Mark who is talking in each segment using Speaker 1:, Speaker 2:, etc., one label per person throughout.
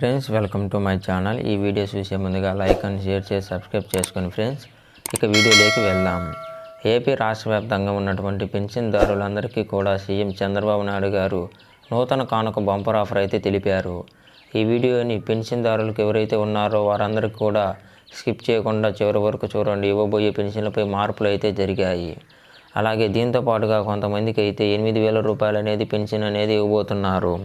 Speaker 1: Friends welcome to my channel ఈ video చూసే ముందుగా లైక్ అండ్ షేర్ చేసి సబ్స్క్రైబ్ చేసుకుని ఫ్రెండ్స్ ఇక వీడియోలోకి వెళ్దాం. ఏపీ రాష్ట్ర వ్యాప్తంగా ఉన్నటువంటి పెన్షన్దారులందరికీ కూడా సీఎం చంద్రబాబు నాయుడు గారు నూతన కానుక బంపర్ ఆఫర్ అయితే తెలిపారు. ఈ వీడియోని పెన్షన్దారులకు ఎవరైతే ఉన్నారో వారందరికీ కూడా స్కిప్ చేయకుండా చివరి వరకు చూడండి. ఇవ్వబోయే పెన్షన్లపై మార్పులు అయితే జరిగాయి. అలాగే దీంతో పాటుగా కొంతమందికి అయితే ఎనిమిది వేల రూపాయలు అనేది పెన్షన్ అనేది ఇవ్వబోతున్నారు.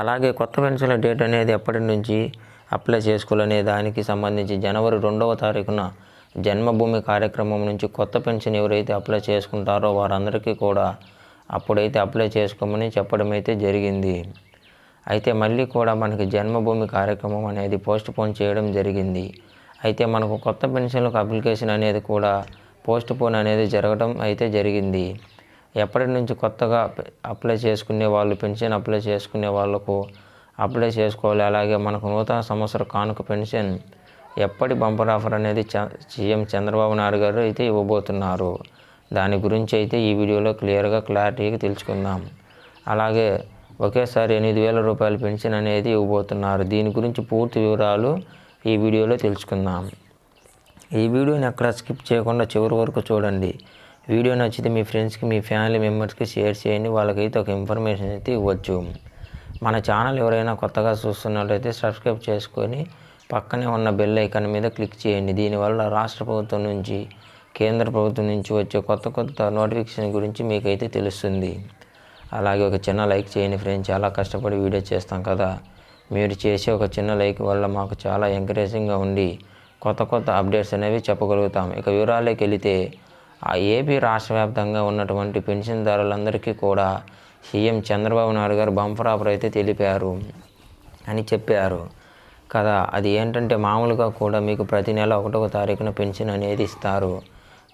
Speaker 1: అలాగే కొత్త పెన్షన్ల డేట్ అనేది ఎప్పటి నుంచి అప్లై చేసుకోవాలనే దానికి సంబంధించి జనవరి రెండవ తారీఖున జన్మభూమి కార్యక్రమం నుంచి కొత్త పెన్షన్ ఎవరైతే అప్లై చేసుకుంటారో వారందరికీ కూడా అప్పుడైతే అప్లై చేసుకోమని చెప్పడం అయితే జరిగింది. అయితే మళ్ళీ కూడా మనకి జన్మభూమి కార్యక్రమం అనేది పోస్ట్ పోన్ చేయడం జరిగింది. అయితే మనకు కొత్త పెన్షన్లకు అప్లికేషన్ అనేది కూడా పోస్ట్ పోన్ అనేది జరగడం అయితే జరిగింది. ఎప్పటి నుంచి కొత్తగా అప్లై చేసుకునే వాళ్ళు పెన్షన్ అప్లై చేసుకునే వాళ్ళకు అప్లై చేసుకోవాలి. అలాగే మనకు నూతన సంవత్సర కానుక పెన్షన్ ఎప్పటి బంపర్ ఆఫర్ అనేది చ సీఎం చంద్రబాబు నాయుడు గారు అయితే ఇవ్వబోతున్నారు. దాని గురించి అయితే ఈ వీడియోలో క్లియర్గా క్లారిటీగా తెలుసుకుందాం. అలాగే ఒకేసారి ఎనిమిది వేల రూపాయల పెన్షన్ అనేది ఇవ్వబోతున్నారు. దీని గురించి పూర్తి వివరాలు ఈ వీడియోలో తెలుసుకుందాం. ఈ వీడియోని ఎక్కడ స్కిప్ చేయకుండా చివరి వరకు చూడండి. వీడియో నచ్చితే మీ ఫ్రెండ్స్కి మీ ఫ్యామిలీ మెంబర్స్కి షేర్ చేయండి. వాళ్ళకైతే ఒక ఇన్ఫర్మేషన్ అయితే ఇవ్వచ్చు. మన ఛానల్ ఎవరైనా కొత్తగా చూస్తున్నట్లయితే సబ్స్క్రైబ్ చేసుకొని పక్కనే ఉన్న బెల్ ఐకాన్ మీద క్లిక్ చేయండి. దీనివల్ల రాష్ట్ర ప్రభుత్వం నుంచి కేంద్ర ప్రభుత్వం నుంచి వచ్చే కొత్త కొత్త నోటిఫికేషన్ గురించి మీకైతే తెలుస్తుంది. అలాగే ఒక చిన్న లైక్ చేయండి ఫ్రెండ్స్. చాలా కష్టపడి వీడియో చేస్తాం కదా. మీరు చేసే ఒక చిన్న లైక్ వల్ల మాకు చాలా ఎంకరేజింగ్గా ఉండి కొత్త కొత్త అప్డేట్స్ అనేవి చెప్పగలుగుతాం. ఇక వివరాల్లోకి వెళితే ఆ ఏపీ రాష్ట్ర వ్యాప్తంగా ఉన్నటువంటి పెన్షన్దారులందరికీ కూడా సీఎం చంద్రబాబు నాయుడు గారు బంపర్ ఆఫర్ అయితే తెలిపారు అని చెప్పారు. కదా అది ఏంటంటే మామూలుగా కూడా మీకు ప్రతి నెల ఒకటవ తారీఖున పెన్షన్ అనేది ఇస్తారు.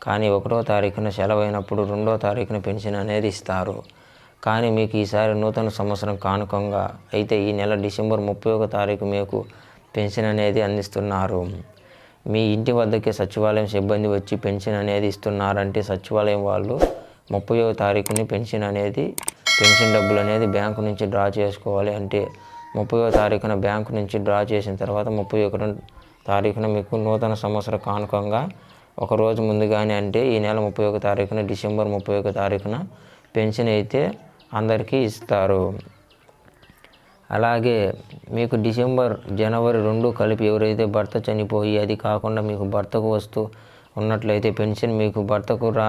Speaker 1: కానీ ఒకటో తారీఖున సెలవైనప్పుడు రెండో తారీఖున పెన్షన్ అనేది ఇస్తారు. కానీ మీకు ఈసారి నూతన సంవత్సరం కానుకంగా అయితే ఈ నెల డిసెంబర్ ముప్పై ఒక తారీఖు మీకు పెన్షన్ అనేది అందిస్తున్నారు. మీ ఇంటి వద్దకే సచివాలయం సిబ్బంది వచ్చి పెన్షన్ అనేది ఇస్తున్నారంటే సచివాలయం వాళ్ళు ముప్పై తారీఖుని పెన్షన్ అనేది పెన్షన్ డబ్బులు అనేది బ్యాంకు నుంచి డ్రా చేసుకోవాలి అంటే ముప్పైవ తారీఖున బ్యాంకు నుంచి డ్రా చేసిన తర్వాత ముప్పై ఒకటి తారీఖున మీకు నూతన సంవత్సర కానుకంగా ఒక రోజు ముందుగానే అంటే ఈ నెల ముప్పై ఒక తారీఖున డిసెంబర్ ముప్పై ఒక తారీఖున పెన్షన్ అయితే అందరికీ ఇస్తారు. అలాగే మీకు డిసెంబర్ జనవరి రెండు కలిపి ఎవరైతే భర్త చనిపోయి అది కాకుండా మీకు భర్తకు వస్తూ ఉన్నట్లయితే పెన్షన్ మీకు భర్తకు రా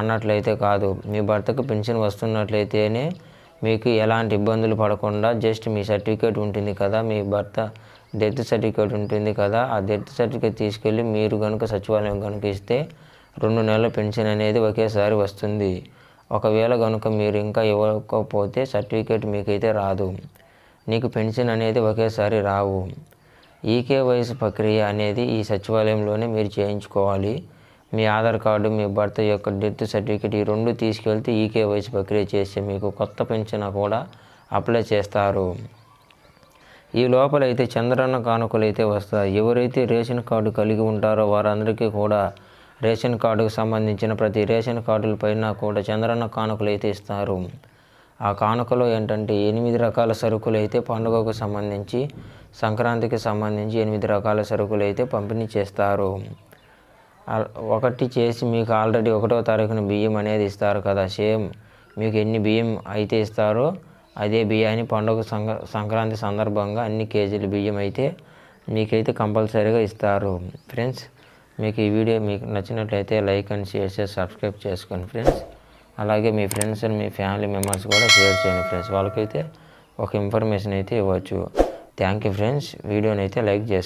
Speaker 1: అన్నట్లయితే కాదు. మీ భర్తకు పెన్షన్ వస్తున్నట్లయితేనే మీకు ఎలాంటి ఇబ్బందులు పడకుండా జస్ట్ మీ సర్టిఫికేట్ ఉంటుంది కదా మీ భర్త డెత్ సర్టిఫికేట్ ఉంటుంది కదా ఆ డెత్ సర్టిఫికేట్ తీసుకెళ్ళి మీరు కనుక సచివాలయం కనుక ఇస్తే రెండు నెలల పెన్షన్ అనేది ఒకేసారి వస్తుంది. ఒకవేళ కనుక మీరు ఇంకా ఇవ్వకపోతే సర్టిఫికేట్ మీకైతే రాదు. నీకు పెన్షన్ అనేది ఒకేసారి రావు. ఈకేవైసీ ప్రక్రియ అనేది ఈ సచివాలయంలోనే మీరు చేయించుకోవాలి. మీ ఆధార్ కార్డు మీ భర్త యొక్క డెత్ సర్టిఫికేట్ ఈ రెండు తీసుకెళ్తే ఈకేవైసీ ప్రక్రియ చేసి మీకు కొత్త పెన్షన్ కూడా అప్లై చేస్తారు. ఈ లోపల అయితే చంద్రన్న కానుకలు అయితే వస్తాయి. ఎవరైతే రేషన్ కార్డు కలిగి ఉంటారో వారందరికీ కూడా రేషన్ కార్డుకు సంబంధించిన ప్రతి రేషన్ కార్డుల పైన కూడా చంద్రన్న కానుకలు అయితే ఇస్తారు. ఆ కానుకలో ఏంటంటే ఎనిమిది రకాల సరుకులు అయితే పండుగకు సంబంధించి సంక్రాంతికి సంబంధించి ఎనిమిది రకాల సరుకులు అయితే పంపిణీ చేస్తారు. ఒకటి చేసి మీకు ఆల్రెడీ ఒకటో తారీఖున బియ్యం అనేది ఇస్తారు కదా సేమ్ మీకు ఎన్ని బియ్యం అయితే ఇస్తారో అదే బియ్యాన్ని పండుగ సంక్రాంతి సందర్భంగా అన్ని కేజీలు బియ్యం అయితే మీకైతే కంపల్సరీగా ఇస్తారు. ఫ్రెండ్స్ మీకు ఈ వీడియో మీకు నచ్చినట్లయితే లైక్ అండ్ షేర్ చేసి సబ్స్క్రైబ్ చేసుకోండి ఫ్రెండ్స్. అలాగే మీ ఫ్రెండ్స్ అండ్ మీ ఫ్యామిలీ మెంబర్స్ కూడా షేర్ చేయండి ఫ్రెండ్స్ వాళ్ళకైతే ఒక ఇన్ఫర్మేషన్ అయితే ఇవ్వచ్చు. థ్యాంక్ యూ ఫ్రెండ్స్ వీడియోని అయితే లైక్ చేసుకోండి